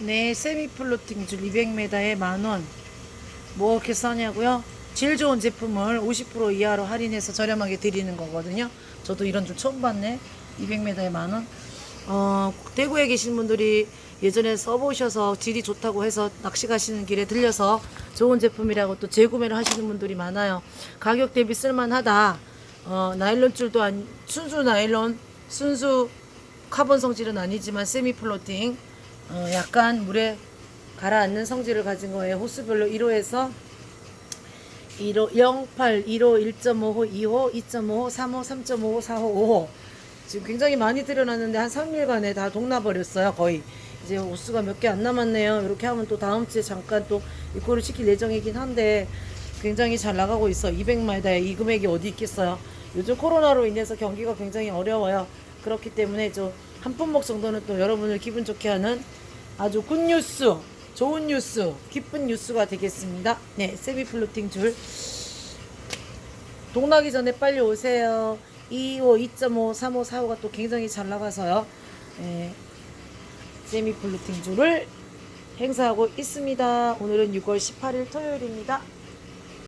네, 세미 플로팅 줄 200m에 만원. 뭐 이렇게 싸냐고요? 제일 좋은 제품을 50% 이하로 할인해서 저렴하게 드리는 거거든요. 저도 이런 줄 처음 봤네. 200m에 만원. 어, 대구에 계신 분들이 예전에 써보셔서 질이 좋다고 해서 낚시 가시는 길에 들려서 좋은 제품이라고 또 재구매를 하시는 분들이 많아요. 가격 대비 쓸만하다. 어, 나일론 줄도 안, 순수 나일론, 순수 카본 성질은 아니지만 세미 플로팅. 어, 약간 물에 가라앉는 성질을 가진 거예요. 호수별로 1호에서 1호, 08, 1호, 1.5호, 2호, 2.5호, 3호, 3.5호, 4호, 5호. 지금 굉장히 많이 들여놨는데 한 3일간에 다 동나버렸어요. 거의. 이제 호수가 몇 개 안 남았네요. 이렇게 하면 또 다음 주에 잠깐 또 입고를 시킬 예정이긴 한데 굉장히 잘 나가고 있어. 200마이다에 이 금액이 어디 있겠어요. 요즘 코로나로 인해서 경기가 굉장히 어려워요. 그렇기 때문에 좀 한 품목 정도는 또 여러분을 기분 좋게 하는 아주 굿뉴스, 좋은 뉴스, 기쁜 뉴스가 되겠습니다. 네, 세비 플로팅 줄. 동나기 전에 빨리 오세요. 2호, 2.5, 3호, 4호가 또 굉장히 잘 나가서요. 예, 세미 플로팅 줄을 행사하고 있습니다. 오늘은 6월 18일 토요일입니다.